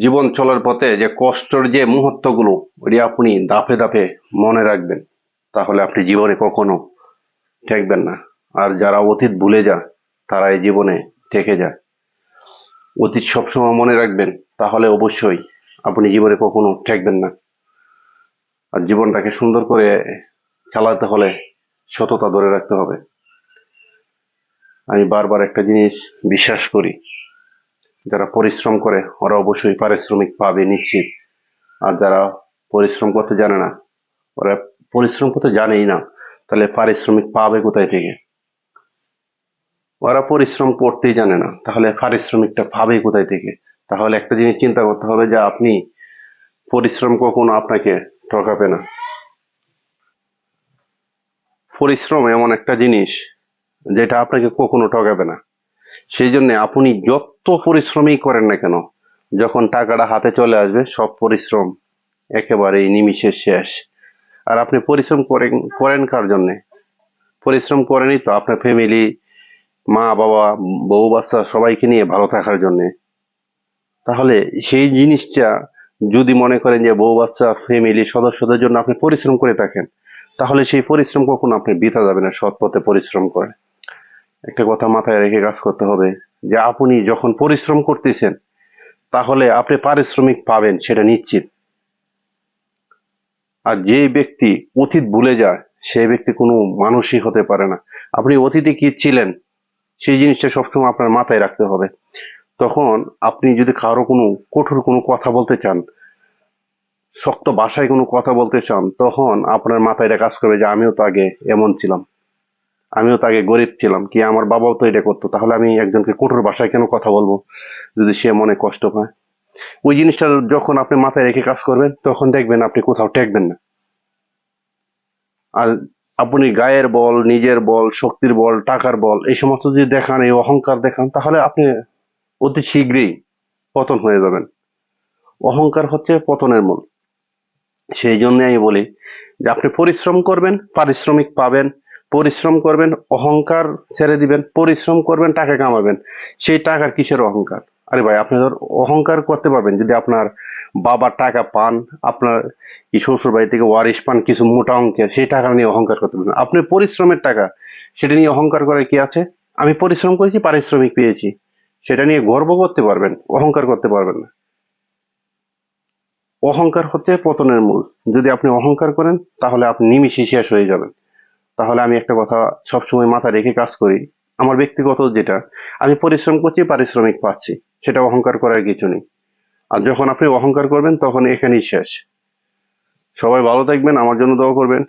জীবন চলার পথে যে কষ্টর যে মুহূর্তগুলো ওটি আপনি দাপে দাপে মনে রাখবেন। তাহলে আপনি জীবনে কখনো ঠেকবেন না। আর যারা অতীত ভুলে যায়, তারা এই জীবনে ঠেকে যায়। অতীত সবসময় মনে রাখবেন, তাহলে অবশ্যই আপনি জীবনে কখনো ঠেকবেন না। আর জীবনটাকে সুন্দর করে চালাতে হলে সততা ধরে রাখতে হবে। আমি বারবার একটা জিনিস বিশ্বাস করি। যারা পরিশ্রম করে, ওরা অবশ্যই পারিশ্রমিক পাবে নিশ্চিত। আর যারা পরিশ্রম করতে জানে না, ওরা পরিশ্রম করতে জানেই না, তাহলে পারিশ্রমিক পাবে কোথায় থেকে? ওরা পরিশ্রম করতেই জানে না, তাহলে পারিশ্রমিকটা পাবে কোথায় থেকে? তাহলে একটা জিনিস চিন্তা করতে হবে যে আপনি পরিশ্রম কখনো আপনাকে ঠকাবে না। পরিশ্রম এমন একটা জিনিস যেটা আপনাকে কখনো ঠকাবে না। সেই জন্য আপনি যত পরিশ্রমই করেন না কেন, যখন টাকাটা হাতে চলে আসবে, সব পরিশ্রম একেবারেই নিমিষে শেষ। আর আপনি পরিশ্রম করেন করেন কার জন্যে? পরিশ্রম করেনই তো আপনার ফ্যামিলি মা, বাবা, বউ, বাচ্চা সবাইকে নিয়ে ভালো থাকার জন্যে। তাহলে সেই জিনিসটা যদি মনে করেন যে বউ, বাচ্চা ফ্যামিলি সদস্যদের জন্য আপনি পরিশ্রম করে থাকেন, তাহলে সেই পরিশ্রম কখনো আপনি বিতা যাবে না, সৎ পথে পরিশ্রম করে একটা কথা মাথায় রেখে কাজ করতে হবে যে আপনি যখন পরিশ্রম করতেছেন, তাহলে আপনি পারিশ্রমিক পাবেন, সেটা নিশ্চিত। আর যে ব্যক্তি অতীত ভুলে যায়, সেই ব্যক্তি কোনো মানুষই হতে পারে না। আপনি অতীতে কি ছিলেন, সেই জিনিসটা সবসময় আপনার মাথায় রাখতে হবে। তখন আপনি যদি কারও কোনো কঠোর কোনো কথা বলতে চান, শক্ত ভাষায় কোনো কথা বলতে চান, তখন আপনার মাথায় এটা কাজ করবে যে আমিও তো আগে এমন ছিলাম। আমিও তো আগে গরিব ছিলাম, কি আমার বাবাও তো এটা করতো, তাহলে আমি একজনকে কঠোর ভাষায় কেন কথা বলব, যদি সে মনে কষ্ট পায়? ওই জিনিসটা যখন আপনি মাথায় রেখে কাজ করবেন, তখন দেখবেন আপনি কোথাও টেকবেন না। আর আপনি গায়ের বল, নিজের বল, শক্তির বল, টাকার বল, এই সমস্ত যদি দেখান, এই অহংকার দেখান, তাহলে আপনি অতি শীঘ্রই পতন হয়ে যাবেন। অহংকার হচ্ছে পতনের মূল। সেই জন্য আমি বলি যে আপনি পরিশ্রম করবেন, পারিশ্রমিক পাবেন পরিশ্রম করবেন, অহংকার ছেড়ে দিবেন, পরিশ্রম করবেন, টাকা কামাবেন। সেই টাকার কিসের অহংকার? আরে ভাই, আপনি ধর অহংকার করতে পারবেন যদি আপনার বাবা টাকা পান, আপনার শ্বশুর বাড়ি থেকে ওয়ারিশ পান, কিছু মোটা অঙ্কের, সেই টাকা নিয়ে অহংকার করতে পারবেন। আপনি পরিশ্রমের টাকা, সেটা নিয়ে অহংকার করে কি আছে? আমি পরিশ্রম করেছি, পারিশ্রমিক পেয়েছি। সেটা নিয়ে গর্ব করতে পারবেন, অহংকার করতে পারবেন না। অহংকার হচ্ছে পতনের মূল। যদি আপনি অহংকার করেন, তাহলে আপনি নিমিষে শেষ হয়ে যাবেন। তাহলে আমি একটা কথা সবসময় মাথা রেখে কাজ করি। আমার ব্যক্তিগত যেটা, আমি পরিশ্রম করছি, পারিশ্রমিক পাচ্ছি, সেটা অহংকার করার কিছু নেই। আর যখন আপনি অহংকার করবেন, তখন এখানেই শেষ। সবাই ভালো থাকবেন, আমার জন্য দোয়া করবেন।